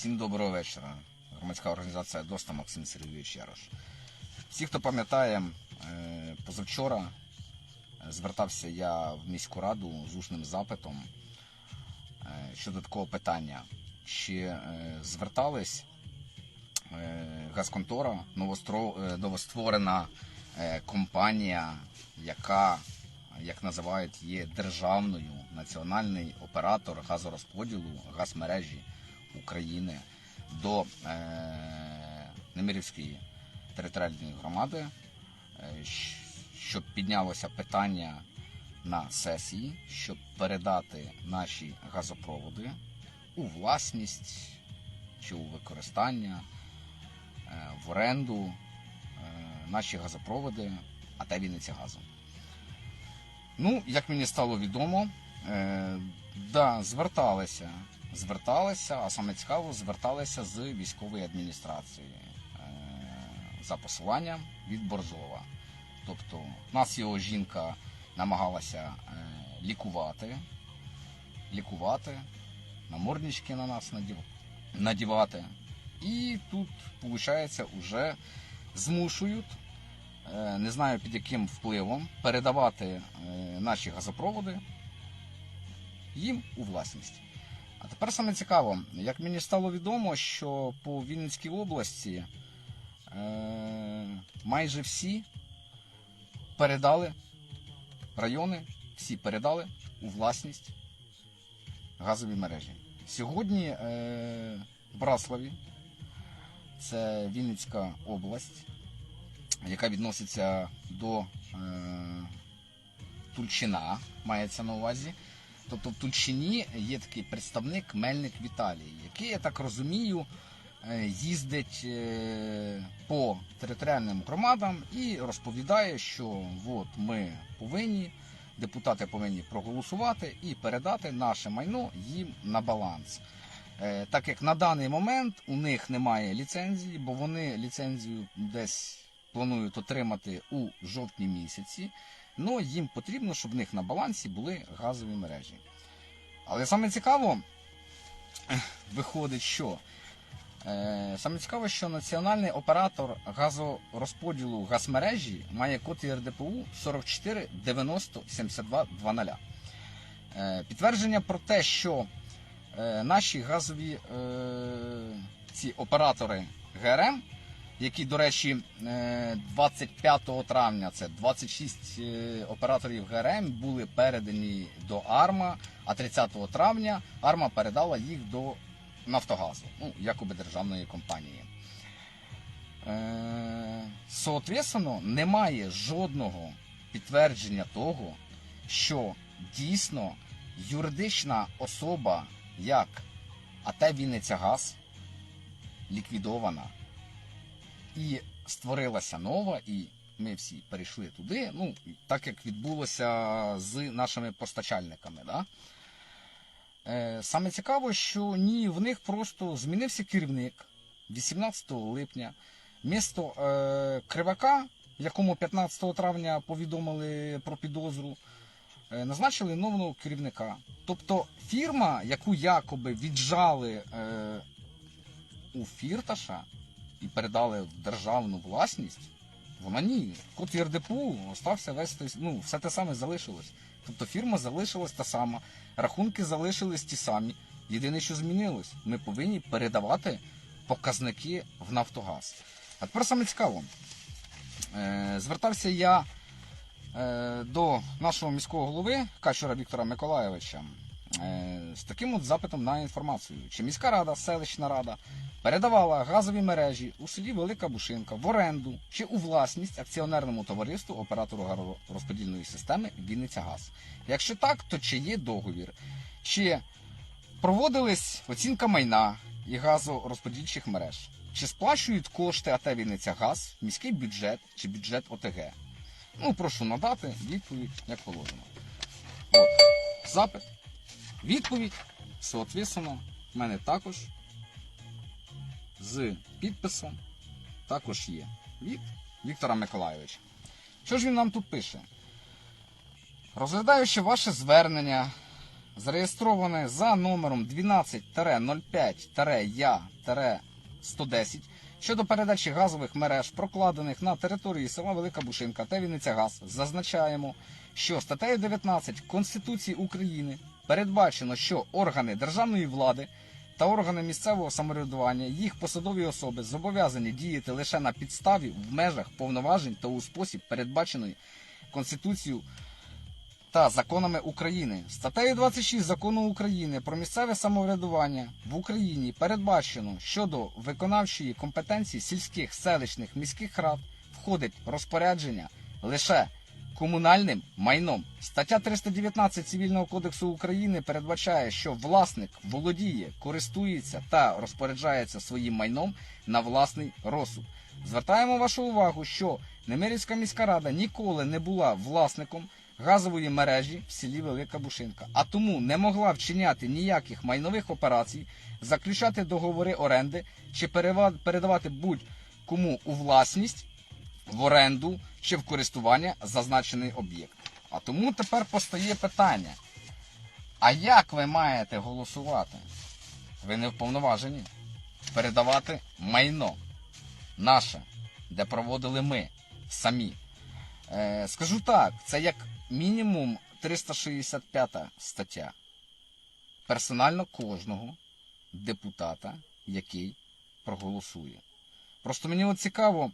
Всім доброго вечора. Громадська організація ДОСТА Максим Сергійович Ярош. Всі, хто пам'ятає, е, позавчора е, звертався я в міську раду з усним запитом е, щодо такого питання. Чи звертались газконтора, новостворена компанія, яка, як називають, є державною національний оператор газорозподілу газмережі України до е, Немирівської територіальної громади, е, щоб піднялося питання на сесії, щоб передати наші газопроводи у власність чи у використання, е, в оренду наші газопроводи, а те Вінниця газу. Ну, як мені стало відомо, да, зверталися, зверталися, а саме цікаво, зверталися з військової адміністрації е, за посиланням від Борзова. Тобто, нас його жінка намагалася е, лікувати, лікувати, наморднички на нас надівати. І тут, виходить, вже змушують е, не знаю під яким впливом, передавати наші газопроводи їм у власність. А тепер саме цікаво, як мені стало відомо, що по Вінницькій області е, майже всі передали райони, всі передали у власність газові мережі. Сьогодні е, в Браславі, це Вінницька область, яка відноситься до е, Тульчина, мається на увазі. Тобто в Тульчині є такий представник Мельник Віталій, який, я так розумію, е, їздить е, по територіальним громадам і розповідає, що от ми повинні, депутати повинні проголосувати і передати наше майно їм на баланс. Е, Так як на даний момент у них немає ліцензії, бо вони ліцензію десь планують отримати у жовтні місяці. Ну їм потрібно, щоб в них на балансі були газові мережі. Але саме цікаво, виходить, що е, саме цікаво, що національний оператор газорозподілу газмережі має код ЄРДПУ 44 90 72 00. Е, підтвердження про те, що е, наші газові е, ці оператори ГРМ, які, до речі, е, 25 травня це 26 е, операторів ГРМ були передані до АРМА, а 30 травня АРМА передала їх до Нафтогазу, ну, якоби державної компанії. Е, Соответственно, немає жодного підтвердження того, що дійсно юридична особа, як АТ Вінниця Газ, ліквідована і створилася нова, і ми всі перейшли туди. Ну, так як відбулося з нашими постачальниками. Да? Е, Саме цікаво, що ні, в них просто змінився керівник 18 липня. Місто е, Кривака, якому 15 травня повідомили про підозру, е, назначили нового керівника. Тобто фірма, яку якоби віджали у Фірташа і передали в державну власність, вона ні. Код ЄРДПУ остався весь той, ну, все те саме залишилось. Тобто фірма залишилась та сама, рахунки залишились ті самі. Єдине, що змінилось, ми повинні передавати показники в Нафтогаз. А тепер саме цікаво. Е, звертався я е, до нашого міського голови Качура Віктора Миколаєвича з таким от запитом на інформацію. Чи міська рада, селищна рада передавала газові мережі у селі Велика Бушинка в оренду чи у власність акціонерному товариству оператору газорозподільної системи Вінниця Газ? Якщо так, то чи є договір? Чи проводилась оцінка майна і газорозподільчих мереж? Чи сплачують кошти АТ Вінниця Газ, міський бюджет чи бюджет ОТГ? Ну, прошу надати відповідь, як положено. От, запит. Відповідь, соответственно, в мене також з підписом також є від Віктора Миколайовича. Що ж він нам тут пише? Розглядаючи ваше звернення зареєстроване за номером 12-05-Я-110 щодо передачі газових мереж, прокладених на території села Велика Бушинка та Вінниця Газ, зазначаємо, що статтею 19 Конституції України передбачено, що органи державної влади та органи місцевого самоврядування, їх посадові особи зобов'язані діяти лише на підставі в межах повноважень та у спосіб передбаченої Конституцією та законами України. Статтею 26 закону України про місцеве самоврядування в Україні передбачено щодо виконавчої компетенції сільських, селищних, міських рад входить розпорядження лише комунальним майном. Стаття 319 Цивільного кодексу України передбачає, що власник володіє, користується та розпоряджається своїм майном на власний розсуд. Звертаємо вашу увагу, що Немирівська міська рада ніколи не була власником газової мережі в селі Велика Бушинка, а тому не могла вчиняти ніяких майнових операцій, заключати договори оренди чи передавати будь-кому у власність, в оренду чи в користування зазначений об'єкт. А тому тепер постає питання: а як ви маєте голосувати? Ви не вповноважені передавати майно наше, де проводили ми самі. Е, скажу так, це як мінімум 365 стаття. Персонально кожного депутата, який проголосує. Просто мені от цікаво,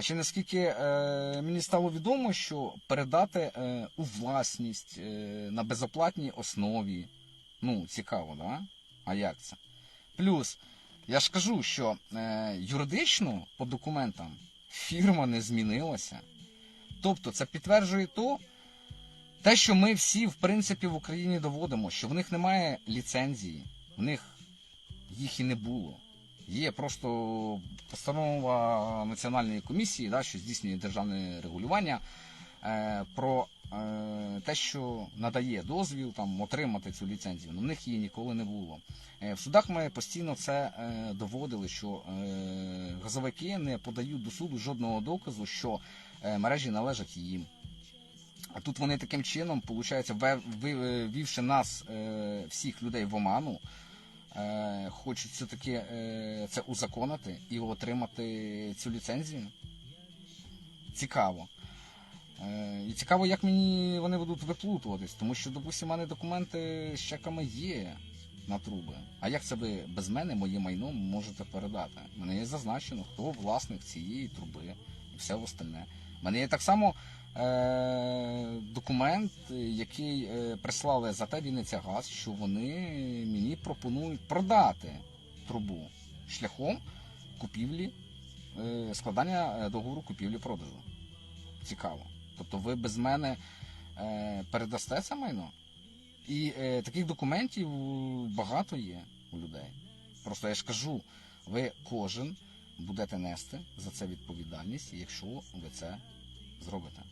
ще наскільки е, мені стало відомо, що передати е, у власність е, на безоплатній основі. Ну, цікаво, да? А як це? Плюс, я ж кажу, що юридично по документам фірма не змінилася. Тобто це підтверджує то, те, що ми всі, в принципі, в Україні доводимо, що в них немає ліцензії, в них їх і не було. Є просто постанова Національної комісії, да, що здійснює державне регулювання, е, про е, те, що надає дозвіл там, отримати цю ліцензію. Но в них її ніколи не було. Е, в судах ми постійно це доводили, що газовики не подають до суду жодного доказу, що мережі належать їм. А тут вони таким чином, виходить, вивівши нас, всіх людей в оману, хочуть все-таки е, це узаконити і отримати цю ліцензію. Цікаво. Е, І цікаво, як мені вони будуть виплутуватись, тому що, допустимо, мене документи з чеками є на труби. А як це ви без мене моє майно можете передати? Мене є зазначено, хто власник цієї труби і все остальне. Мене є так само е, документ, який е, прислали за те Вінниця Газ, що вони мені пропонують продати трубу шляхом купівлі, е, складання е, договору купівлі-продажу. Цікаво. Тобто ви без мене е, передасте це майно? І е, таких документів багато є у людей. Просто я ж кажу, ви кожен будете нести за це відповідальність, якщо ви це зробите.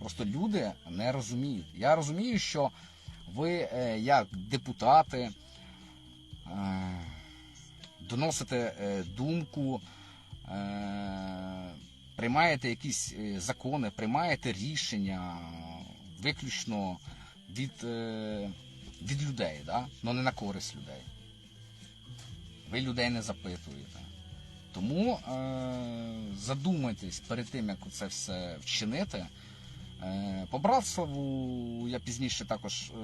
Просто люди не розуміють. Я розумію, що ви, е, як депутати, е, доносите е, думку, приймаєте якісь закони, приймаєте рішення виключно від, від людей, да? але не на користь людей. Ви людей не запитуєте. Тому е, задумайтесь перед тим, як це все вчинити. Е, по Братславу я пізніше також е,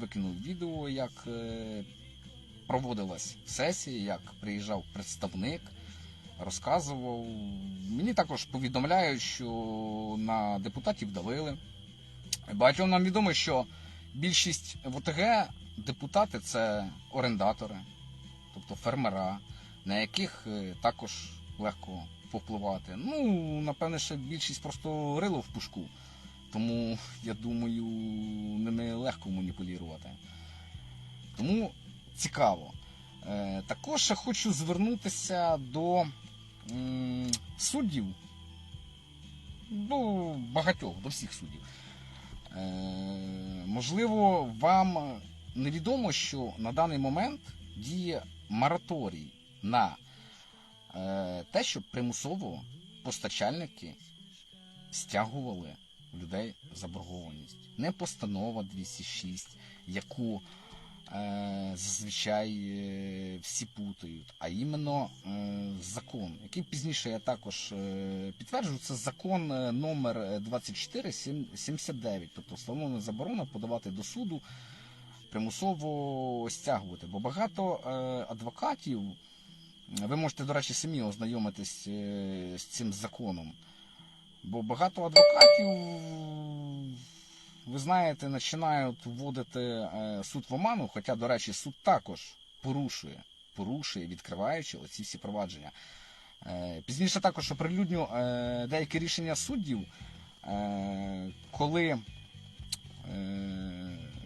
викинув відео, як е, проводилась сесія, як приїжджав представник, розказував. Мені також повідомляють, що на депутатів давили. Багатьом нам відомо, що більшість в ОТГ депутати це орендатори, тобто фермера, на яких також легко повпливати. Ну, напевне, ще більшість просто рило в пушку. Тому, я думаю, ними легко маніпулювати. Тому цікаво. Е, також ще хочу звернутися до суддів, до багатьох, до всіх суддів. Е, можливо, вам невідомо, що на даний момент діє мораторій на е, те, щоб примусово постачальники стягували людей заборгованість. Не постанова 206, яку е, зазвичай е, всі путають, а іменно е, закон, який пізніше я також е, підтверджую, це закон е, номер 2479, тобто встановлена заборона подавати до суду примусово стягувати. Бо багато е, адвокатів, ви можете, до речі, самі ознайомитись е, з цим законом. Бо багато адвокатів, ви знаєте, починають вводити е, суд в оману, хоча, до речі, суд також порушує, порушує, відкриваючи оці всі провадження. Е, Пізніше також оприлюдню е, деякі рішення суддів, коли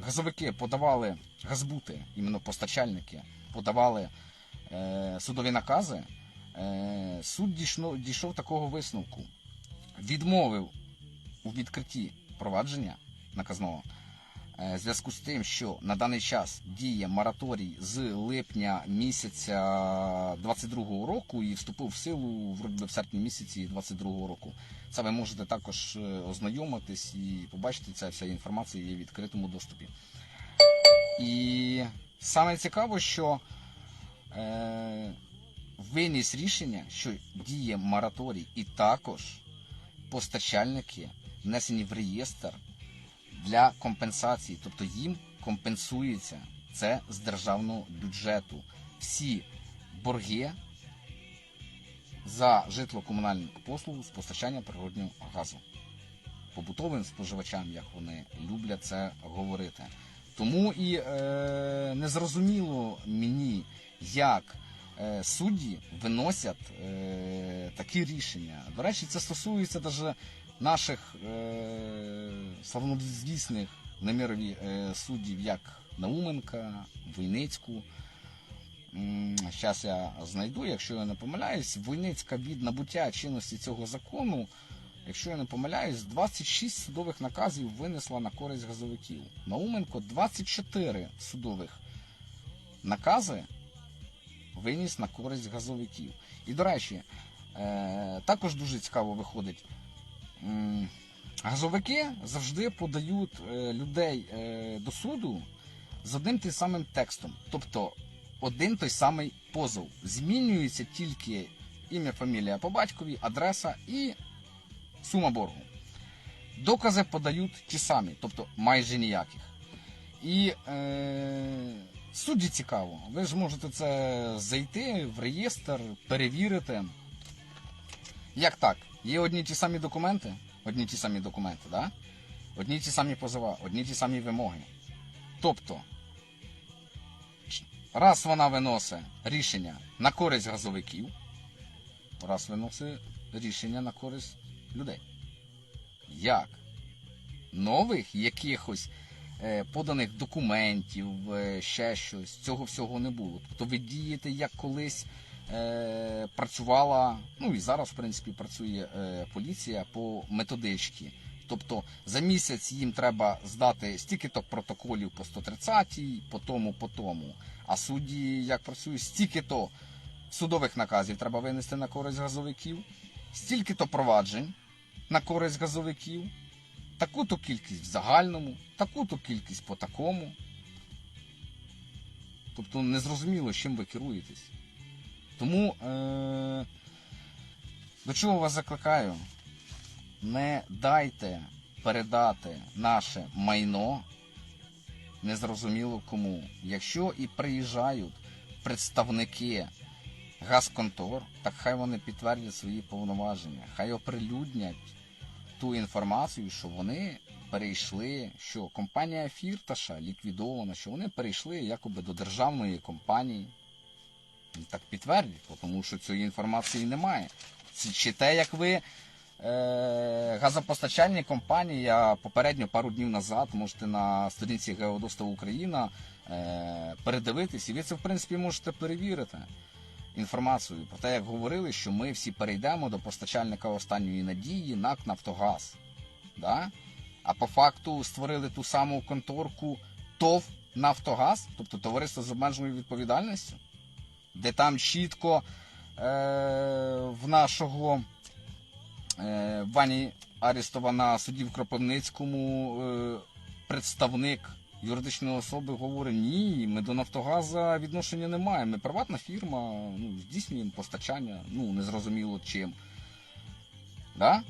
газовики подавали, газбути, іменно постачальники, подавали судові накази, суд дійшов такого висновку відмовив у відкритті провадження наказного е, в зв'язку з тим, що на даний час діє мораторій з липня місяця 22-го року і вступив в силу в серпні місяці 22-го року. Це ви можете також е, ознайомитись і побачити, ця вся інформація є в відкритому доступі. І саме цікаво, що е, виніс рішення, що діє мораторій, і також постачальники внесені в реєстр для компенсації, тобто їм компенсується це з державного бюджету. Всі борги за житло-комунальну послугу з постачання природнього газу. Побутовим споживачам, як вони люблять це говорити. Тому і е, незрозуміло мені, як судді виносять е, такі рішення. До речі, це стосується навіть наших е, славнозвісних Немирові е, суддів, як Науменка, Войницьку. Зараз я знайду, якщо я не помиляюсь, Войницька від набуття чинності цього закону, якщо я не помиляюсь, 26 судових наказів винесла на користь газовиків. Науменко 24 судових накази виніс на користь газовиків. І, до речі, е, також дуже цікаво виходить. Газовики завжди подають е, людей е, до суду з одним тим самим текстом. Тобто один той самий позов. Змінюється тільки ім'я, фамілія по батькові, адреса і сума боргу. Докази подають ті самі, тобто майже ніяких. І е, судді цікаво. Ви ж можете це зайти в реєстр, перевірити. Як так? Є одні ті самі документи, одні ті самі документи, да? одні ті самі позова, одні ті самі вимоги. Тобто, раз вона виносить рішення на користь газовиків, раз виносить рішення на користь людей. Як? Нових якихось поданих документів, е, ще щось, цього всього не було. Тобто ви дієте як колись е, працювала, ну і зараз, в принципі, працює е, поліція по методичці. Тобто за місяць їм треба здати стільки-то протоколів по 130, по тому, по тому. А судді як працюють, стільки-то судових наказів треба винести на користь газовиків, стільки-то проваджень на користь газовиків, таку-то кількість в загальному, таку-то кількість по такому. Тобто незрозуміло, чим ви керуєтесь. Тому е- до чого вас закликаю? Не дайте передати наше майно незрозуміло кому. Якщо і приїжджають представники газконтор, так хай вони підтвердять свої повноваження, хай оприлюднять ту інформацію, що вони перейшли, що компанія Фірташа ліквідована, що вони перейшли якоби до державної компанії. Так підтвердять, тому що цієї інформації немає. Чи- те, як ви е, газопостачальні компанії, я попередньо пару днів назад можете на сторінці Геодоставу Україна е, передивитись, і ви це в принципі можете перевірити інформацію про те, як говорили, що ми всі перейдемо до постачальника останньої надії НАК Нафтогаз. Да? А по факту створили ту саму конторку ТОВ Нафтогаз, тобто товариство з обмеженою відповідальністю, де там чітко е- в нашого е, Вані Арістова на Кропивницькому е, представник юридичної особи говорить, ні, ми до Нафтогаза відношення не маємо. Ми приватна фірма, ну, здійснюємо постачання, ну, незрозуміло чим. Да?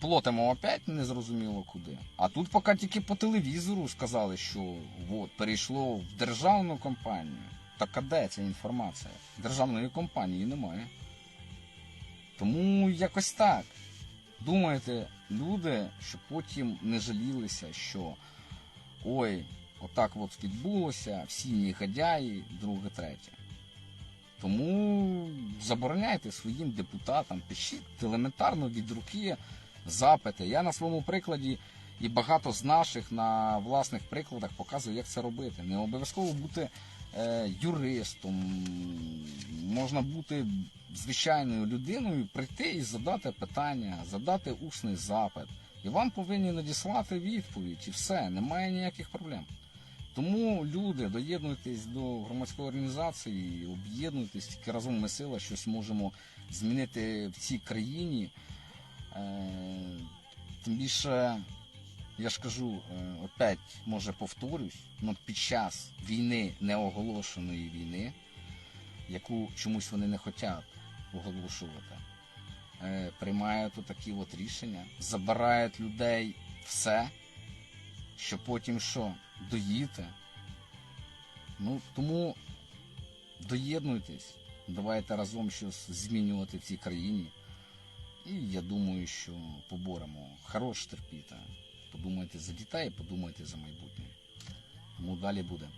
Платимо опять незрозуміло куди. А тут поки тільки по телевізору сказали, що от, перейшло в державну компанію. Так а де ця інформація? Державної компанії немає. Тому якось так. Думаєте, люди, що потім не жалілися, що ой, отак от відбулося, всі негодяї, друге, третє. Тому забороняйте своїм депутатам, пишіть елементарно від руки запити. Я на своєму прикладі і багато з наших на власних прикладах показую, як це робити. Не обов'язково бути е, юристом, можна бути звичайною людиною, прийти і задати питання, задати усний запит. І вам повинні надіслати відповідь, і все, немає ніяких проблем. Тому люди, доєднуйтесь до громадської організації, об'єднуйтесь, тільки разом ми сила, щось можемо змінити в цій країні. Е, Тим більше, я ж кажу, е, опять може повторюсь, але під час війни, неоголошеної війни, яку чомусь вони не хочуть оголошувати, приймають такі от рішення, забирають людей все, що потім що, доїти. Ну, тому доєднуйтесь, давайте разом щось змінювати в цій країні. І я думаю, що поборемо. Хорош терпіти. Подумайте за дітей, подумайте за майбутнє. Тому далі буде.